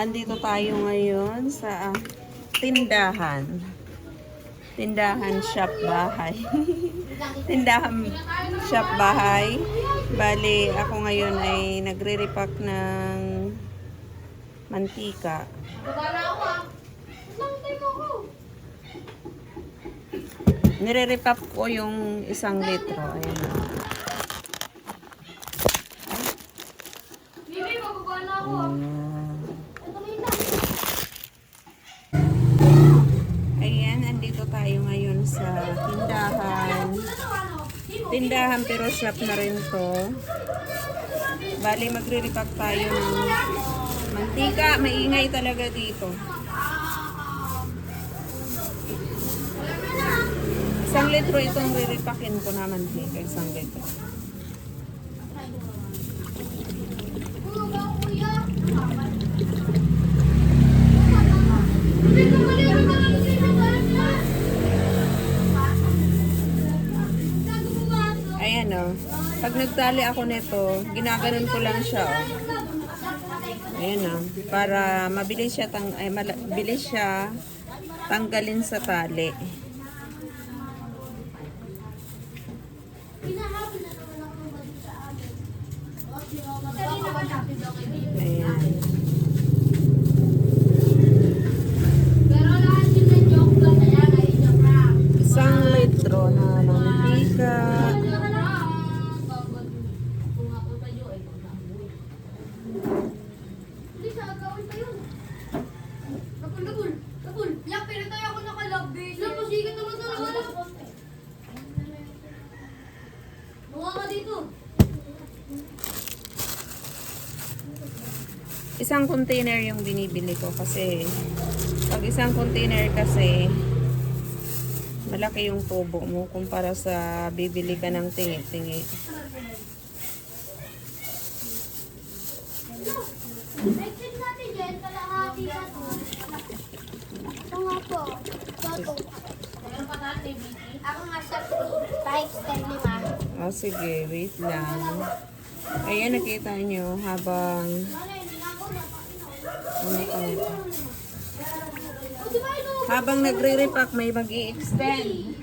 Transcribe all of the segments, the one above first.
andito tayo ngayon sa ah, tindahan. Tindahan shop bahay. tindahan shop bahay. Bali, ako ngayon ay nagre-repack ng mantika. Nire-repack ko yung isang litro. Ayan. oh. Bibi, magbaba na ako. Ayan. Ayan, andito tayo ngayon sa tindahan. Tindahan pero shop na rin to. Bali, magre-repack tayo ng mantika. Maingay talaga dito. Isang litro itong re-repackin ko na mantika. Isang litro. Ayan Pag nagtali ako nito, ginaganon ko lang siya o. Ayan o. Para mabilis siya, tang ay, mala- bilis siya tanggalin sa tali. Ayan. Pero lahat yun na joke lang na yan ay joke lang. Isang litro na mantika. Hindi sa agawin pa yun. Kapul, kapul, kapul. Yak, pero tayo ako nakalove base. Lang, pasikat naman talaga lang. Mukha ka dito. Isang container yung binibili ko kasi pag isang container kasi malaki yung tubo mo kumpara sa bibili ka ng tingi-tingi. Ako nga sa 5, 10, 5. Oh, sige, wait lang. Ayan, nakita nyo habang? Habang nagre-repack, may mag extend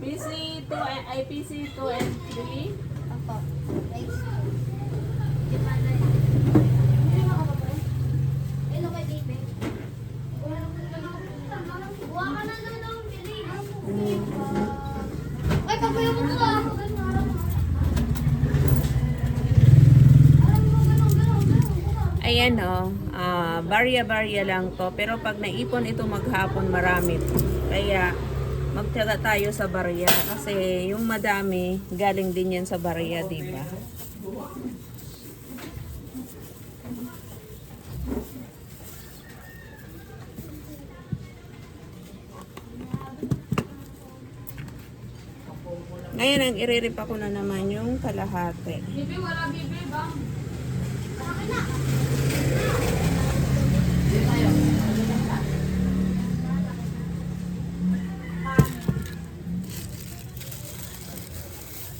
PC 2 ay PC 2 and 3. Ako. Hello kay Baby. Buha ka na na daw, bilis. Ay, papayo mo ko ah. Ayan o, ah, barya-barya lang to. Pero pag naipon ito maghapon, marami. Kaya magtiyaga tayo sa barya. Kasi yung madami, galing din yan sa barya, di ba? Ngayon, ang iriripa ko na naman yung kalahati. Bibi, wala bibi ba?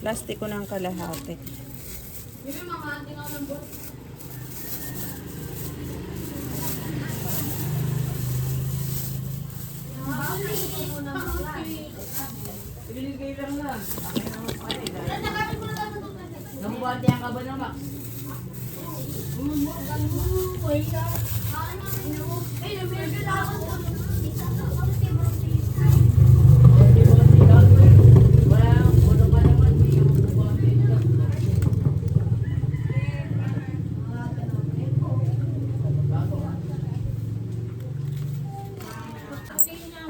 Plastic ko ng kalahati. Bibi, mga anting ako ng bot. Binigay lang ang kaba naman. Hindi mo gagawin. Wala, wala pa naman. Hindi yung buwate.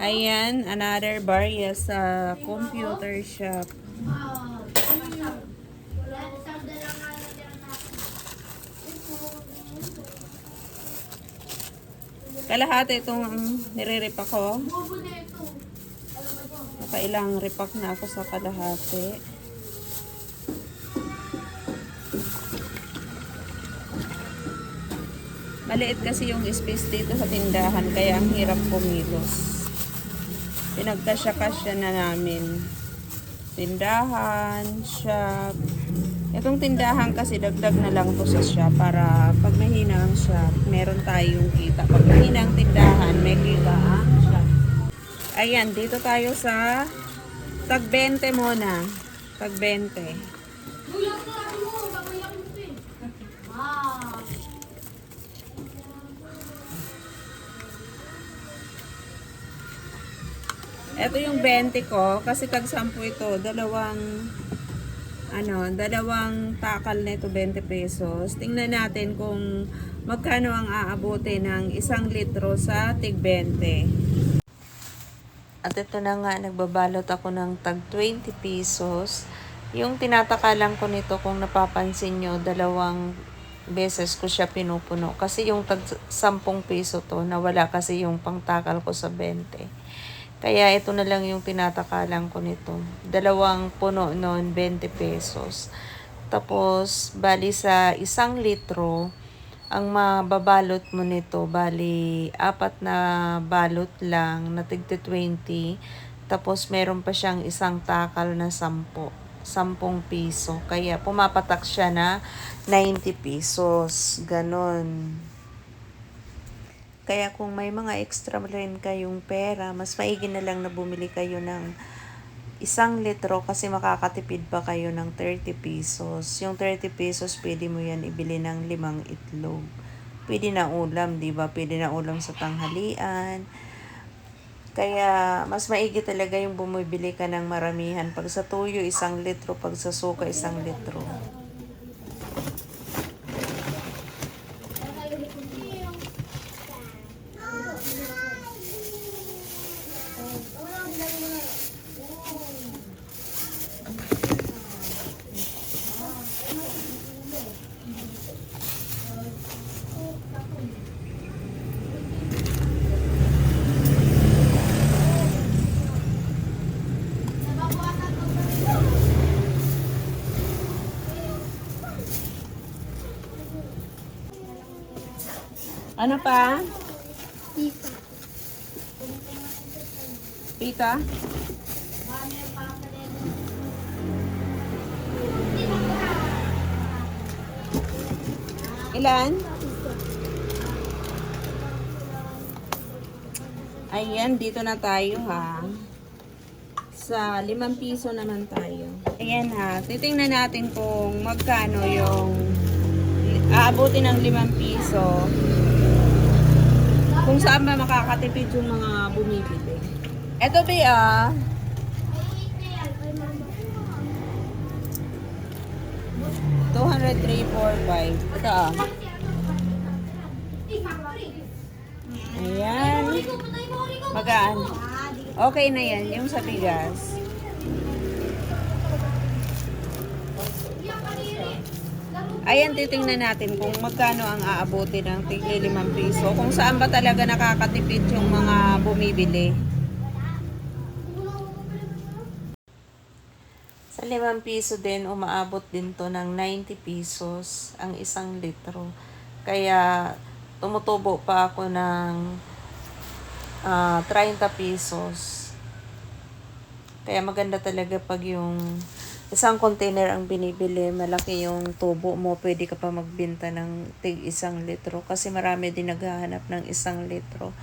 Ayan, another barya sa computer shop. Kalahati itong nire-repack ko. Nakailang repack na ako sa kalahati. Maliit kasi yung space dito sa tindahan kaya ang hirap kumilos. Pinagkasya-kasya na namin. Tindahan, shop, Itong tindahan kasi dagdag na lang to sa siya para pag mahina ang siya, meron tayong kita. Pag mahina ang tindahan, may kita ang siya. Ayan, dito tayo sa tag 20 muna. Tag 20. Wow. Ito yung 20 ko kasi tag 10 ito, dalawang ano, dalawang takal nito 20 pesos. Tingnan natin kung magkano ang aabote ng isang litro sa tig 20. At ito na nga, nagbabalot ako ng tag 20 pesos. Yung tinatakalan ko nito, kung napapansin nyo, dalawang beses ko siya pinupuno. Kasi yung tag 10 peso to, nawala kasi yung pangtakal ko sa 20. Kaya ito na lang yung tinatakalan ko nito. Dalawang puno noon, 20 pesos. Tapos, bali sa isang litro, ang mababalot mo nito, bali apat na balot lang na tigti 20. Tapos, meron pa siyang isang takal na 10. 10 piso. Kaya, pumapatak siya na 90 pesos. Ganon. Kaya kung may mga extra rin kayong pera, mas maigi na lang na bumili kayo ng isang litro kasi makakatipid pa kayo ng 30 pesos. Yung 30 pesos, pwede mo yan ibili ng limang itlog. Pwede na ulam, di ba? Pwede na ulam sa tanghalian. Kaya, mas maigi talaga yung bumibili ka ng maramihan. Pag sa tuyo, isang litro. Pag sa suka, isang litro. Ano pa? Tita. Pita? Ilan? Ayan, dito na tayo ha. Sa limang piso naman tayo. Ayan ha, titingnan natin kung magkano yung aabuti ng limang piso. Kung saan ba makakatipid yung mga bumibili. Eto ba ah, 203, 4, 5. Ito ah. Ayan. Magaan. Okay na yan, yung sa bigas. Ayan, titingnan natin kung magkano ang aabuti ng tigli 5 piso. Kung saan ba talaga nakakatipid yung mga bumibili. Sa 5 piso din, umaabot din to ng 90 pesos ang isang litro. Kaya, tumutubo pa ako ng ah, 30 pesos. Kaya maganda talaga pag yung isang container ang binibili, malaki yung tubo mo, pwede ka pa magbenta ng tig isang litro. Kasi marami din naghahanap ng isang litro.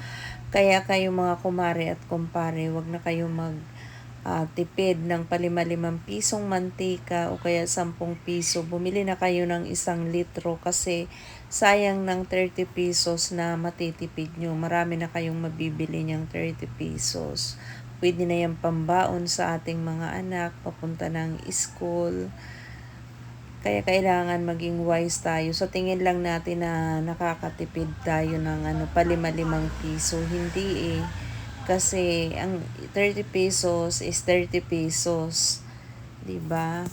Kaya kayo mga kumare at kumpare, wag na kayo mag ah, tipid ng palima-limang pisong mantika o kaya sampung piso. Bumili na kayo ng isang litro kasi sayang ng 30 pesos na matitipid nyo. Marami na kayong mabibili niyang 30 pesos. Pwede na yung pambaon sa ating mga anak, papunta ng school. Kaya kailangan maging wise tayo. So tingin lang natin na nakakatipid tayo ng ano, palima-limang piso. Hindi eh. Kasi ang 30 pesos is 30 pesos. 'Di ba?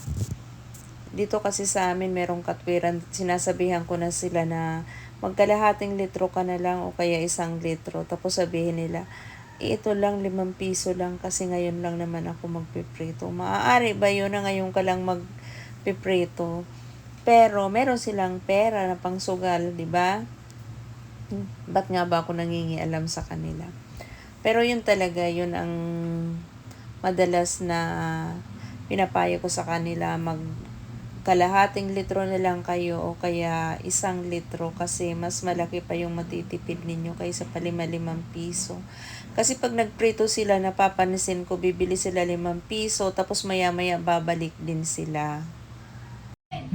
Dito kasi sa amin merong katwiran, sinasabihan ko na sila na magkalahating litro ka na lang o kaya isang litro. Tapos sabihin nila, "Eh, ito lang limang piso lang kasi ngayon lang naman ako magpiprito. Maaari ba yun na ngayon ka lang magpiprito? Pero meron silang pera na pangsugal, di ba? Ba't nga ba ako nangingialam sa kanila? Pero yun talaga, yun ang madalas na pinapayo ko sa kanila mag kalahating litro na lang kayo o kaya isang litro kasi mas malaki pa yung matitipid ninyo kaysa pa lima-limang piso. Kasi pag nagprito sila, napapansin ko, bibili sila limang piso, tapos maya-maya babalik din sila.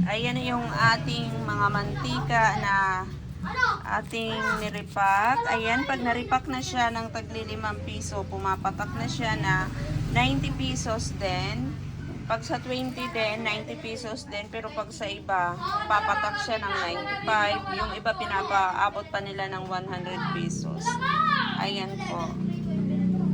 Ayan yung ating mga mantika na ating niripak. Ayan, pag naripak na siya ng tagli limang piso, pumapatak na siya na 90 pesos din. Pag sa 20 din, 90 pesos din. Pero pag sa iba, papatak siya ng 95. Yung iba pinapaabot pa nila ng 100 pesos. Ayan po.